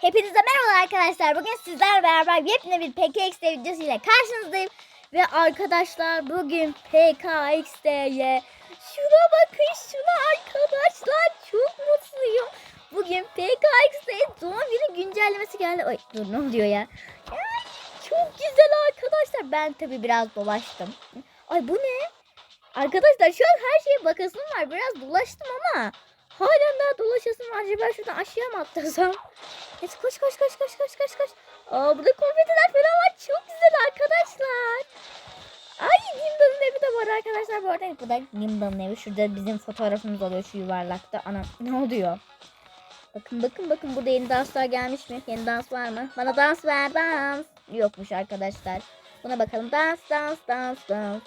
Hepinize merhaba arkadaşlar. Bugün sizlerle beraber yepyeni bir PKXD videosu ile karşınızdayım. Ve arkadaşlar bugün PKXD'ye şuna bakın şuna arkadaşlar çok mutluyum. Bugün PKXD'ye doğum günü güncellemesi geldi. Ay dur ne oluyor ya? Ay, çok güzel arkadaşlar. Ben tabi biraz dolaştım. Ay bu ne? Arkadaşlar şu an her şeye bakasım var. Biraz dolaştım ama halen daha dolaşasım var. Acaba şuradan aşağı mı atlasam? Neyse koş koş koş koş koş koş koş. Aa burada konfetiler falan var. Çok güzel arkadaşlar. Ay Nimda'nın evi de var arkadaşlar. Bu arada bu da Nimda'nın evi. Şurada bizim fotoğrafımız oluyor şu yuvarlakta. Ana ne oluyor? Bakın bakın bakın burada yeni danslar gelmiş mi? Yeni dans var mı? Bana dans ver dans. Yokmuş arkadaşlar. Buna bakalım. Dans dans dans dans.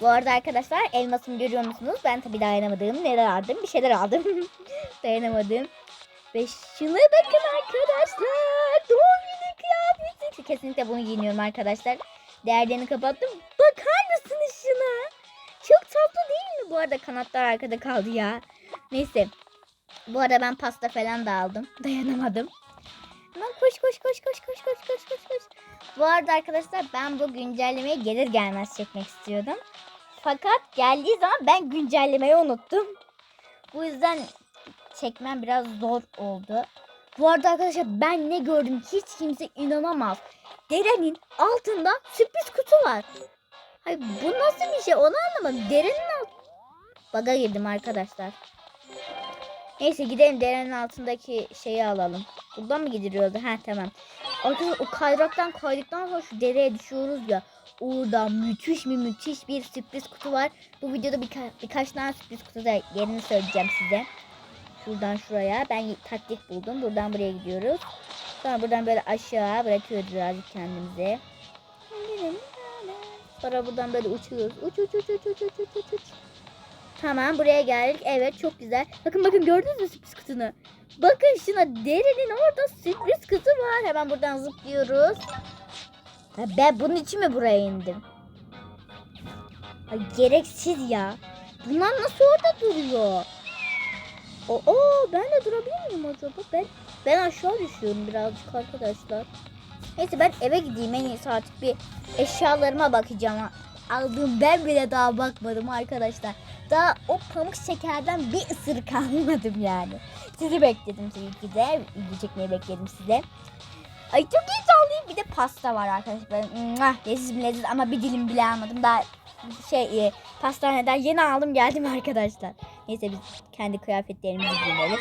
Bu arada arkadaşlar elmasımı görüyor musunuz? Ben tabii dayanamadım. Neler aldım? Bir şeyler aldım. dayanamadım. Ve şuna bakın arkadaşlar. Doğum günü kıyafeti. Kesinlikle bunu giyiniyorum arkadaşlar. Değerlerini kapattım. Bakar mısınız şuna? Çok tatlı değil mi? Bu arada kanatlar arkada kaldı ya. Neyse. Bu arada ben pasta falan da aldım. Dayanamadım. Aman koş koş koş koş koş koş koş koş koş. Bu arada arkadaşlar ben bu güncellemeye gelir gelmez çekmek istiyordum. Fakat geldiği zaman ben güncellemeyi unuttum. Bu yüzden çekmem biraz zor oldu. Bu arada arkadaşlar ben ne gördüm hiç kimse inanamaz. Derenin altında sürpriz kutu var. Hayır bu nasıl bir şey onu anlamadım. Derenin alt... Baga girdim arkadaşlar. Neyse gidelim derenin altındaki şeyi alalım. Buradan mı gidiliyordu? Ha tamam. Arkadaşlar o kayraktan kaydıktan sonra şu dereye düşüyoruz ya. Orada müthiş bir müthiş bir sürpriz kutu var. Bu videoda birka birkaç tane sürpriz kutu da yerini söyleyeceğim size. Şuradan şuraya. Ben taktik buldum. Buradan buraya gidiyoruz. Sonra buradan böyle aşağı bırakıyoruz birazcık kendimizi. Sonra buradan böyle uçuyoruz. Uç uç uç uç uç uç uç uç. Tamam buraya geldik. Evet çok güzel. Bakın bakın gördünüz mü sürpriz kutunu? Bakın şuna derinin orada sürpriz kutu var. Hemen buradan zıplıyoruz. Ha, ben bunun için mi buraya indim? Ay, gereksiz ya. Bunlar nasıl orada duruyor? Oo ben de durabilir miyim acaba? Ben ben aşağı düşüyorum birazcık arkadaşlar. Neyse ben eve gideyim en iyisi artık bir eşyalarıma bakacağım. Aldığım ben bile daha bakmadım arkadaşlar. Daha o pamuk şekerden bir ısırık almadım yani. Sizi bekledim tabii ki de. İlgi çekmeyi bekledim size. Ay çok heyecanlıyım. Bir de pasta var arkadaşlar. Mwah, leziz mi leziz ama bir dilim bile almadım. Daha şey e, pastaneden yeni aldım geldim arkadaşlar. Neyse biz kendi kıyafetlerimizi giyinelim.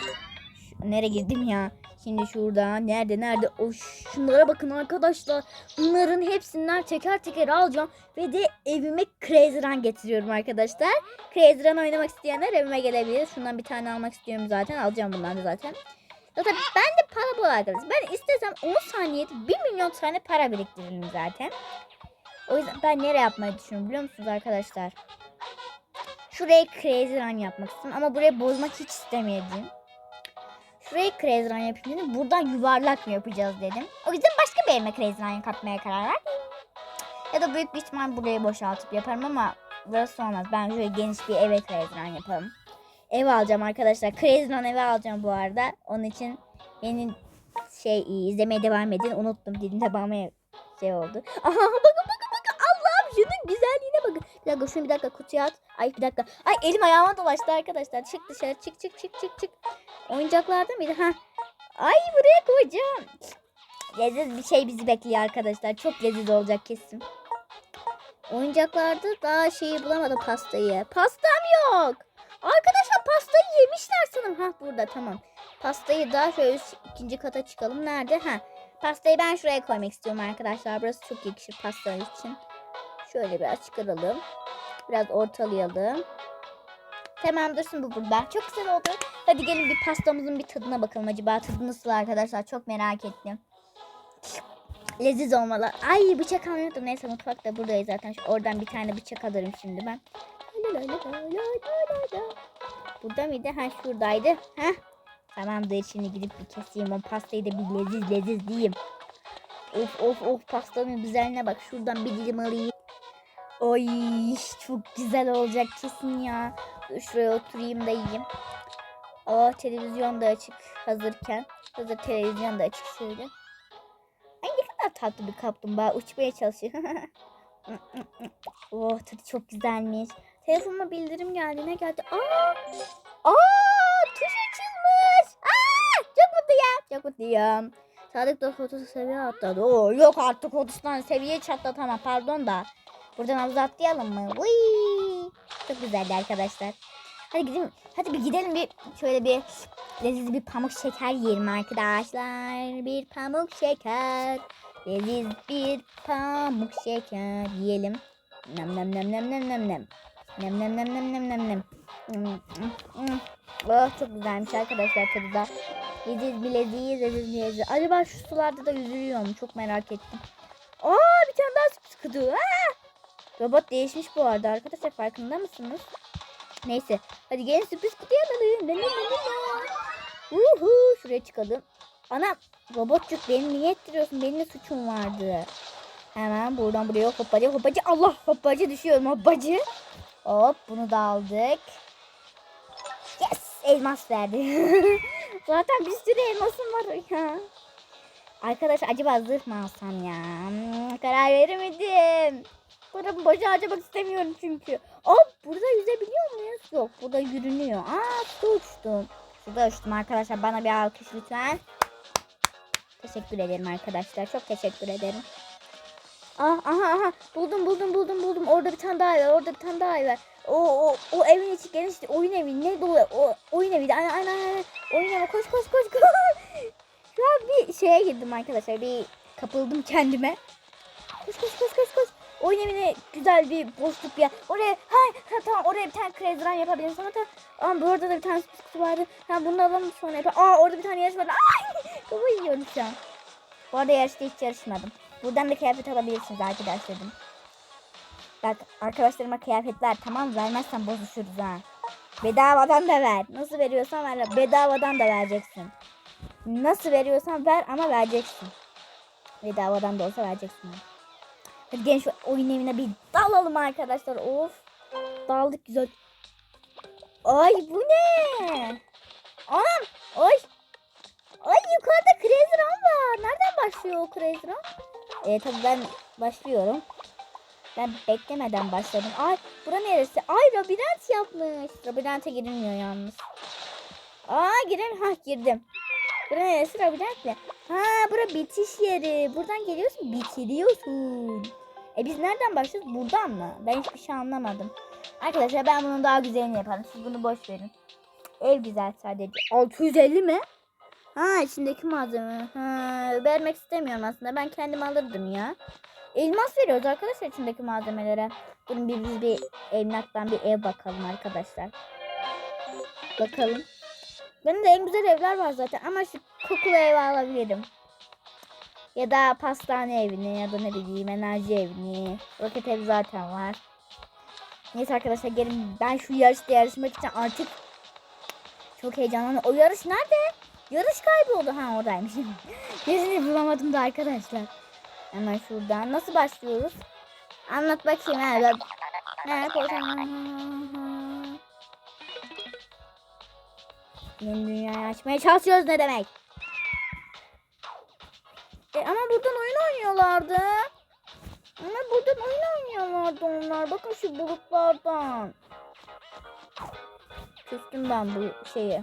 Şu- Nereye girdim ya? Şimdi şurada nerede nerede? O şunlara bakın arkadaşlar. Bunların hepsinden teker teker alacağım ve de evime Crazy Run getiriyorum arkadaşlar. Crazy Run oynamak isteyenler evime gelebilir. Şundan bir tane almak istiyorum zaten. Alacağım bundan da zaten. Zaten ben de para bol arkadaşlar. Ben istesem 10 saniyede 1 milyon tane para biriktiririm zaten. O yüzden ben nereye yapmayı düşünüyorum biliyor musunuz arkadaşlar? Şuraya Crazy Run yapmak istiyorum ama burayı bozmak hiç istemedim. Şuraya Crazy Run yapayım dedim. Buradan yuvarlak mı yapacağız dedim. O yüzden başka bir elime Crazy Run katmaya karar verdim. Ya da büyük bir ihtimal burayı boşaltıp yaparım ama burası olmaz. Ben şöyle geniş bir eve Crazy Run yaparım. Ev alacağım arkadaşlar. Crazy Run evi alacağım bu arada. Onun için yeni şey izlemeye devam edin. Unuttum dilimde bana şey oldu. Aha bakın bakın bakın Allah'ım şunun güzelliğine bakın. Bir dakika şunu bir dakika kutuya at. Ay bir dakika. Ay elim ayağıma dolaştı arkadaşlar. Çık dışarı çık çık çık çık çık. Oyuncaklarda mıydı? Ha. Ay buraya koyacağım. Leziz bir şey bizi bekliyor arkadaşlar. Çok leziz olacak kesin. Oyuncaklarda daha şeyi bulamadım pastayı. Pastam yok. Arkadaşlar pastayı yemişler sanırım. Ha burada tamam. Pastayı da şöyle üst- ikinci kata çıkalım. Nerede? Ha. Pastayı ben şuraya koymak istiyorum arkadaşlar. Burası çok yakışır pasta için. Şöyle biraz çıkaralım. Biraz ortalayalım. Tamam dursun bu burada. Çok güzel oldu. Hadi gelin bir pastamızın bir tadına bakalım. Acaba tadı nasıl arkadaşlar? Çok merak ettim. Leziz olmalı. Ay bıçak almıyordum. Neyse mutfakta buradayız zaten. Oradan bir tane bıçak alırım şimdi ben. Burada mıydı? Ha şuradaydı. Ha. Tamamdır şimdi gidip bir keseyim. O pastayı da bir leziz leziz diyeyim. Of of of pastanın güzelliğine bak. Şuradan bir dilim alayım. Oy çok güzel olacak kesin ya. Şuraya oturayım da yiyeyim. Oh televizyon da açık hazırken. Burada televizyon da açık şöyle. Ay ne kadar tatlı bir kaplumbağa uçmaya çalışıyor. oh tadı çok güzelmiş. Telefonuma bildirim geldi. Ne geldi? Aa! Aa! Tuş açılmış. Aa! Çok mutluyum. Çok mutluyum. Sadık da fotosu seviye atladı. Oo, yok artık otuzdan seviye çatlatamam. Pardon da. Buradan havuza atlayalım mı? Uy! Çok güzeldi arkadaşlar. Hadi gidelim. Hadi bir gidelim bir şöyle bir leziz bir pamuk şeker yiyelim arkadaşlar. Bir pamuk şeker. Leziz bir pamuk şeker yiyelim. Nem nem nem nem nem nem nem. Nem nem nem nem nem nem nem. Oh çok güzelmiş arkadaşlar tadı da. Leziz bir leziz, leziz bir leziz. Acaba şu sularda da yüzülüyor mu? Çok merak ettim. Aa bir tane daha sıkı sıkıdı. Robot değişmiş bu arada arkadaşlar farkında mısınız? Neyse hadi gelin sürpriz kutuya la la la. Uhu şuraya çıkalım. Ana robotçuk beni niye ettiriyorsun? Benim ne suçum vardı? Hemen buradan buraya hoppacı hoppacı. Allah hoppacı düşüyorum hoppacı. Hop bunu da aldık. Yes elmas verdi. Zaten bir sürü elmasım var ya. Arkadaş acaba zırh mı alsam ya? Hmm, karar veremedim. Paramı boşa harcamak istemiyorum çünkü. Hop burada yüzebiliyor muyuz? Yok burada yürünüyor. Aa su uçtum. Suda uçtum arkadaşlar. Bana bir alkış lütfen. Teşekkür ederim arkadaşlar. Çok teşekkür ederim. Ah aha aha buldum buldum buldum buldum. Orada bir tane daha var. Orada bir tane daha var. O o o evin içi geniş oyun evi ne dolu o oyun evi aynen aynen aynen oyun evi koş koş koş koş. Şu an bir şeye girdim arkadaşlar. Bir kapıldım kendime. Koş koş koş koş koş. Oyun evine güzel bir boşluk yer. Oraya ha, ha tamam oraya bir tane crazy run yapabilirim. Sonra da aa, bu arada da bir tane sürpriz kutu vardı. Ha bunu alalım sonra yapalım. Aa orada bir tane yarış vardı. Ay kafayı yiyorum şu an. Bu arada yarışta hiç yarışmadım. Buradan da kıyafet alabilirsiniz arkadaşlarım. Bak arkadaşlarıma kıyafetler tamam vermezsen bozuşuruz ha. Bedavadan da ver. Nasıl veriyorsan ver. Bedavadan da vereceksin. Nasıl veriyorsan ver ama vereceksin. Bedavadan da olsa vereceksin. Hadi şu oyun evine bir dalalım arkadaşlar. Of. Daldık güzel. Ay bu ne? Anam. Ay. Ay yukarıda Crazy Run var. Nereden başlıyor o Crazy Run? Ee, tabii ben başlıyorum. Ben beklemeden başladım. Ay bura neresi? Ay labirent yapmış. Labirente girilmiyor yalnız. Aa girelim. Ha girdim. Bura neresi labirent mi? Ha bura bitiş yeri. Buradan geliyorsun bitiriyorsun. E biz nereden başlıyoruz? Buradan mı? Ben hiçbir şey anlamadım. Arkadaşlar ben bunun daha güzelini yaparım. Siz bunu boş verin. Ev güzel sadece. 650 mi? Ha içindeki malzeme. Ha, vermek istemiyorum aslında. Ben kendim alırdım ya. Elmas veriyoruz arkadaşlar içindeki malzemelere. Durun bir biz bir emlaktan bir ev bakalım arkadaşlar. Bakalım. Benim de en güzel evler var zaten ama şu kokulu ev alabilirim. Ya da pastane evini ya da ne bileyim enerji evini. Roket ev zaten var. Neyse arkadaşlar gelin ben şu yarışta yarışmak için artık çok heyecanlanıyorum. O yarış nerede? Yarış kayboldu. Ha oradaymış. Yerini bulamadım da arkadaşlar. Hemen şuradan. Nasıl başlıyoruz? Anlat bakayım. Ha, koşan- Yeni dünyayı açmaya çalışıyoruz ne demek? E, ama buradan oyun oynuyorlardı. Ama buradan oyun oynuyorlardı onlar. Bakın şu bulutlardan. Küstüm ben bu şeyi.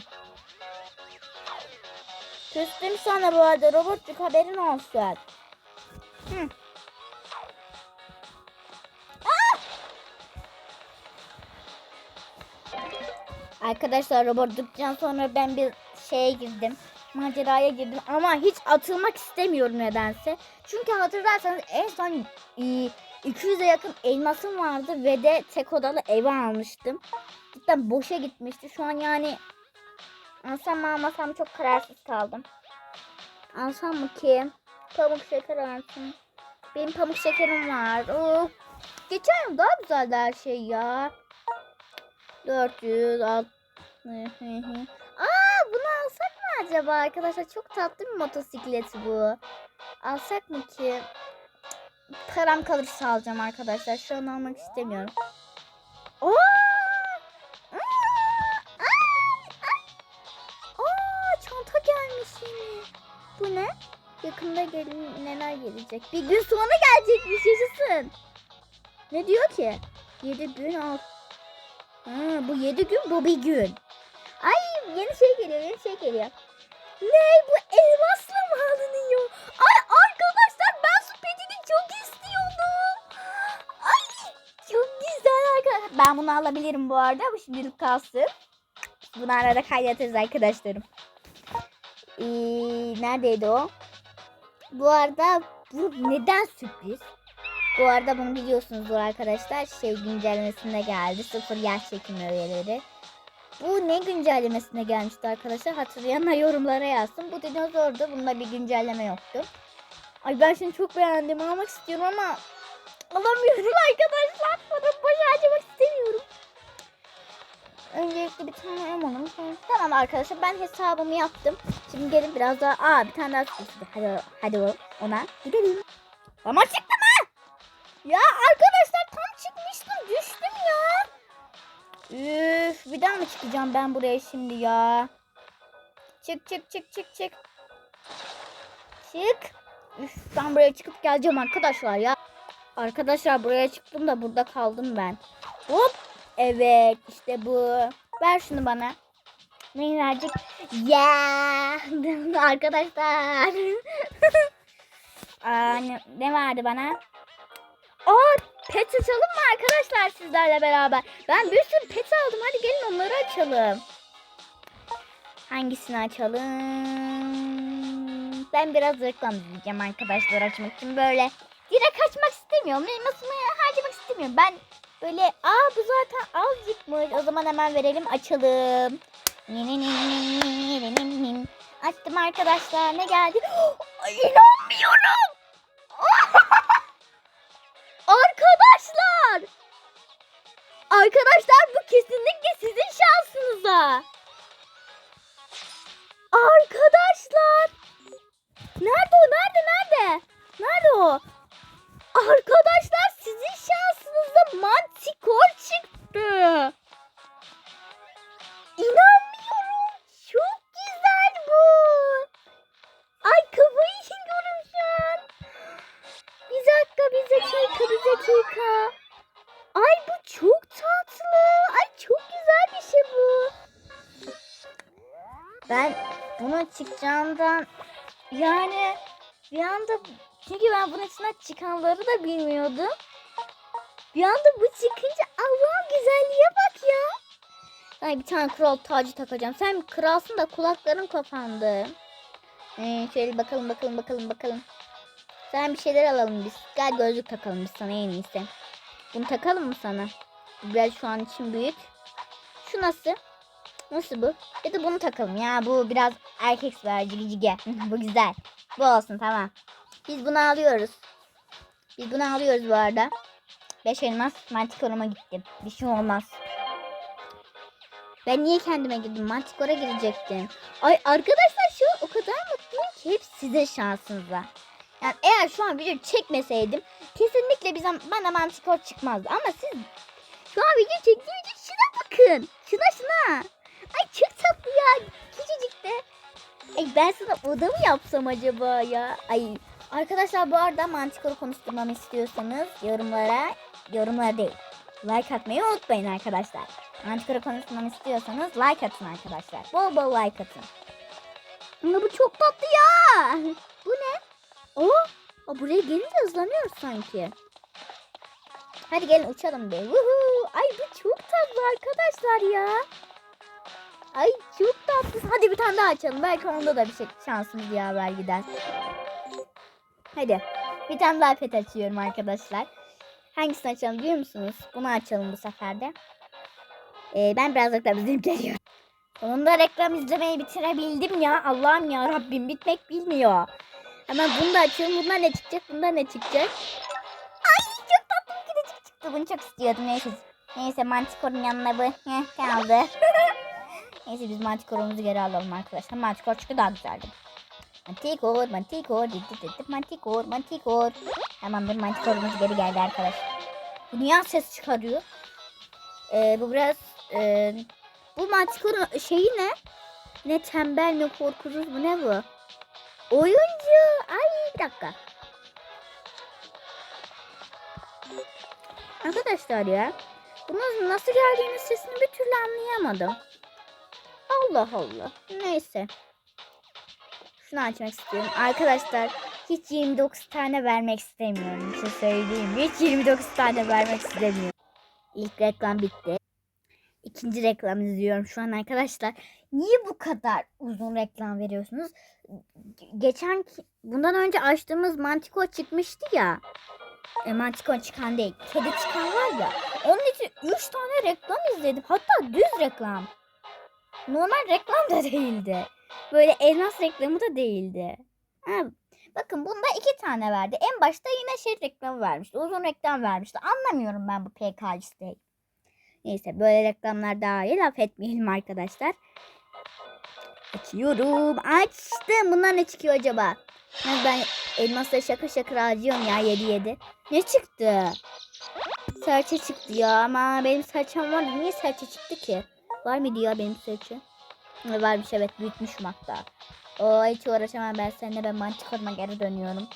Küstüm sana bu arada robotçuk haberin olsun. Hı. Arkadaşlar robotçuktan sonra ben bir şeye girdim maceraya girdim ama hiç atılmak istemiyorum nedense. Çünkü hatırlarsanız en son 200'e yakın elmasım vardı ve de tek odalı eve almıştım. Cidden boşa gitmişti. Şu an yani alsam mı almasam çok kararsız kaldım. Alsam mı ki? Pamuk şeker alsam. Benim pamuk şekerim var. Oh. Geçen yıl daha güzeldi her şey ya. 400 6 acaba arkadaşlar? Çok tatlı bir motosiklet bu. Alsak mı ki? Param kalırsa alacağım arkadaşlar. Şu an almak istemiyorum. Aa! Aa! Çanta gelmiş. Bu ne? Yakında gelin neler gelecek? Bir gün sonra gelecekmiş yaşasın. Ne diyor ki? 7 gün al. Ha, bu 7 gün bu bir gün. Ay yeni şey geliyor yeni şey geliyor. Ne bu elmasla mı alınıyor? Ay arkadaşlar ben su petini çok istiyordum. Ay çok güzel arkadaşlar. Ben bunu alabilirim bu arada. Bu şimdilik kalsın. Bunu arada kaydederiz arkadaşlarım. Ee, neredeydi o? Bu arada bu neden sürpriz? Bu arada bunu biliyorsunuzdur arkadaşlar. Şey güncellemesinde geldi. Sıfır yer çekimi öğeleri. Bu ne güncellemesine gelmişti arkadaşlar? Hatırlayanlar yorumlara yazsın. Bu dinozordu. Bunda bir güncelleme yoktu. Ay ben şimdi çok beğendim. Almak istiyorum ama alamıyorum arkadaşlar. Para boş harcamak istemiyorum. Öncelikle bir tane alalım. Tamam arkadaşlar ben hesabımı yaptım. Şimdi gelin biraz daha. Aa bir tane daha sürpriz. Hadi, hadi ona gidelim. Ama çıktı mı? Ya arkadaşlar tam Üf bir daha mı çıkacağım ben buraya şimdi ya? Çık çık çık çık çık. Çık. Üf ben buraya çıkıp geleceğim arkadaşlar ya. Arkadaşlar buraya çıktım da burada kaldım ben. Hop. Evet işte bu. Ver şunu bana. Neyi verecek? Ya arkadaşlar. Aa, ne, ne verdi bana? Aa pet açalım mı arkadaşlar sizlerle beraber? Ben bir sürü pet aldım. Hadi gelin onları açalım. Hangisini açalım? Ben biraz reklam izleyeceğim arkadaşlar açmak için. Böyle direkt açmak istemiyorum. Elmasımı harcamak istemiyorum. Ben böyle aa bu zaten azıcıkmış. O zaman hemen verelim açalım. Açtım arkadaşlar. Ne geldi? Ay, İnanmıyorum. Arkadaşlar. Arkadaşlar bu kesinlikle sizin şansınıza. Arkadaşlar. Nerede o? Nerede? Nerede? Nerede o? Arkadaşlar çıkanları da bilmiyordum. Bir anda bu çıkınca Allah'ın güzelliğe bak ya. Ay bir tane kral tacı takacağım. Sen kralsın da kulakların kapandı. Ee, şöyle bakalım bakalım bakalım bakalım. Sen bir şeyler alalım biz. Gel gözlük takalım biz sana en iyisi. Bunu takalım mı sana? Biraz şu an için büyük. Şu nasıl? Nasıl bu? Ya da bunu takalım ya. Bu biraz erkek gicige. bu güzel. Bu olsun tamam. Biz bunu alıyoruz. Biz bunu alıyoruz bu arada. 5 elmas mantikoruma gittim. Bir şey olmaz. Ben niye kendime girdim? Mantikora girecektim. Ay arkadaşlar şu o kadar mutluyum ki hep sizin şansınıza. Yani eğer şu an video çekmeseydim kesinlikle bize bana mantikor çıkmazdı. Ama siz şu an video çektiğim için şuna bakın. Şuna şuna. Ay çok tatlı ya. Küçücük de. Ay ben sana oda mı yapsam acaba ya? Ay arkadaşlar bu arada mantikoru konuşturmamı istiyorsanız yorumlara yorumlara değil. Like atmayı unutmayın arkadaşlar. Mantikoru konuşturmamı istiyorsanız like atın arkadaşlar. Bol bol like atın. Ama bu çok tatlı ya. Bu ne? Oo, o buraya gelince hızlanıyoruz sanki. Hadi gelin uçalım be. Woohoo. Ay bu çok tatlı arkadaşlar ya. Ay çok tatlı. Hadi bir tane daha açalım. Belki onda da bir şey şansımız yaver gider. Hadi. Bir tane daha pet açıyorum arkadaşlar. Hangisini açalım biliyor musunuz? Bunu açalım bu sefer de. Ee, ben biraz reklam izleyip geliyorum. Sonunda reklam izlemeyi bitirebildim ya. Allah'ım ya Rabbim bitmek bilmiyor. Hemen bunu da açıyorum. Bundan ne çıkacak? Bundan ne çıkacak? Ay çok tatlı bir kedicik çıktı. Bunu çok istiyordum. Neyse. Neyse mantikorun yanına bu heh, kaldı. Neyse biz mantikorumuzu geri alalım arkadaşlar. Mantikor çünkü daha güzeldi. Mantikor, mantikor, dit dit, mantikor, mantikor. Tamamdır mantikorumuz geri geldi arkadaşlar. Bu niye ses çıkarıyor? Ee, bu biraz e, bu mantikorun şeyi ne? Ne tembel ne korkusuz bu ne bu? Oyuncu. Ay bir dakika. Arkadaşlar ya. Bunun nasıl geldiğini sesini bir türlü anlayamadım. Allah Allah. Neyse. Şunu açmak istiyorum. Arkadaşlar hiç 29 tane vermek istemiyorum. Bir şey söyleyeyim. Hiç 29 tane vermek istemiyorum. İlk reklam bitti. İkinci reklam izliyorum şu an arkadaşlar. Niye bu kadar uzun reklam veriyorsunuz? Geçen bundan önce açtığımız Mantico çıkmıştı ya. E, Mantico çıkan değil. Kedi çıkan var ya. Onun için 3 tane reklam izledim. Hatta düz reklam. Normal reklam da değildi. Böyle elmas reklamı da değildi. Ha, bakın bunda iki tane verdi. En başta yine şey reklamı vermişti. Uzun reklam vermişti. Anlamıyorum ben bu PK isteği. Neyse böyle reklamlar daha iyi. Laf etmeyelim arkadaşlar. Açıyorum. Açtım. Bunlar ne çıkıyor acaba? Ben elmasla şakır şakır harcıyorum ya 7 7. Ne çıktı? Serçe çıktı ya ama benim serçem vardı. Niye serçe çıktı ki? Var mıydı ya benim serçe? Varmış evet büyütmüşüm hatta. O hiç uğraşamam ben seninle ben mantikoruma geri dönüyorum.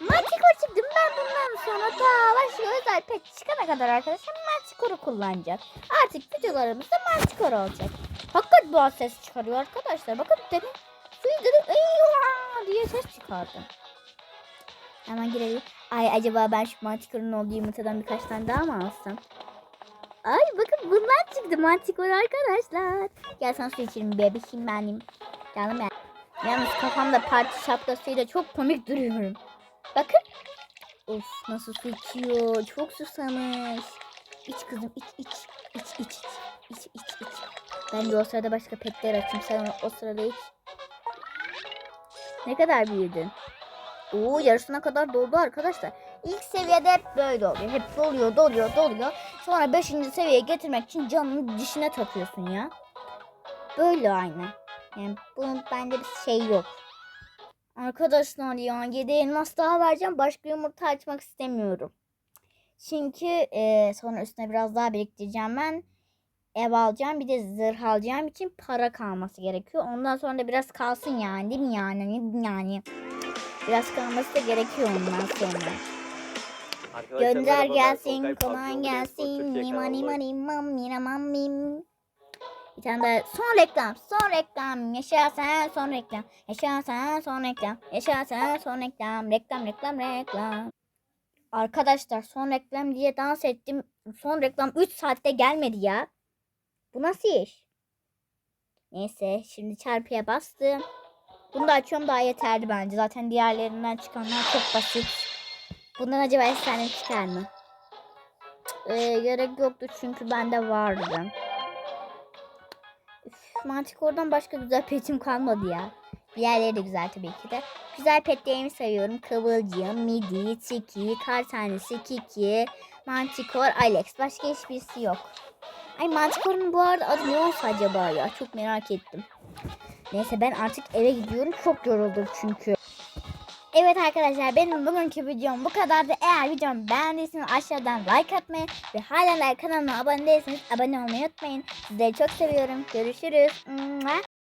Mantikor çıktım ben bundan sonra daha başka özel pet çıkana kadar arkadaşlar mantikoru kullanacağım. Artık videolarımızda mantikor olacak. Hakikaten doğal ses çıkarıyor arkadaşlar. Bakın dedim suyu dedim eyvah diye ses çıkardım. Hemen girelim. Ay acaba ben şu mantikorun olduğu yumurtadan birkaç tane daha mı alsam? Ay bakın bunlar çıktı mantikor arkadaşlar. Gel sana su içelim bebişim benim. Canım ben. Yalnız kafamda parti şapkasıyla çok komik duruyorum. Bakın. Of nasıl su içiyor. Çok susamış. İç kızım iç iç. İç iç iç. İç iç iç. Ben de o sırada başka petler açayım. Sen o, o sırada iç. Ne kadar büyüdün? Oo yarısına kadar doldu arkadaşlar. İlk seviyede hep böyle oluyor. Hep doluyor, doluyor, doluyor. Sonra 5. seviyeye getirmek için canını dişine takıyorsun ya. Böyle aynı. Yani bunun bende bir şey yok. Arkadaşlar ya 7 elmas daha vereceğim. Başka yumurta açmak istemiyorum. Çünkü e, sonra üstüne biraz daha biriktireceğim ben. Ev alacağım bir de zırh alacağım için para kalması gerekiyor. Ondan sonra da biraz kalsın yani değil mi yani? Yani biraz kalması da gerekiyor ondan sonra. Arkadaşlar Gönder merhabalar, gelsin, Patron gelsin. Türkiye Mani kanalı. mani mam mina mam mim. Bir tane daha son reklam, son reklam. Yaşa sen son reklam. Yaşa sen son reklam. Yaşa sen son reklam. Reklam, reklam, reklam. Arkadaşlar son reklam diye dans ettim. Son reklam 3 saatte gelmedi ya. Bu nasıl iş? Neyse şimdi çarpıya bastım. Bunu da açıyorum daha yeterli bence. Zaten diğerlerinden çıkanlar çok basit. Bundan acaba efsane çıkar mı? Ee, gerek yoktu çünkü bende vardı. Üf, mantık oradan başka güzel petim kalmadı ya. Diğerleri de güzel tabii ki de. Güzel petlerimi sayıyorum. Kıvılcım, Midi, Tiki, Kar Tanesi, Kiki, Mantikor, Alex. Başka hiçbirisi yok. Ay Mantikor'un bu arada adı ne olsa acaba ya? Çok merak ettim. Neyse ben artık eve gidiyorum. Çok yoruldum çünkü. Evet arkadaşlar benim bugünkü videom bu kadardı. Eğer videomu beğendiyseniz aşağıdan like atmayı ve like kanalıma abone değilseniz abone olmayı unutmayın. Sizleri çok seviyorum. Görüşürüz.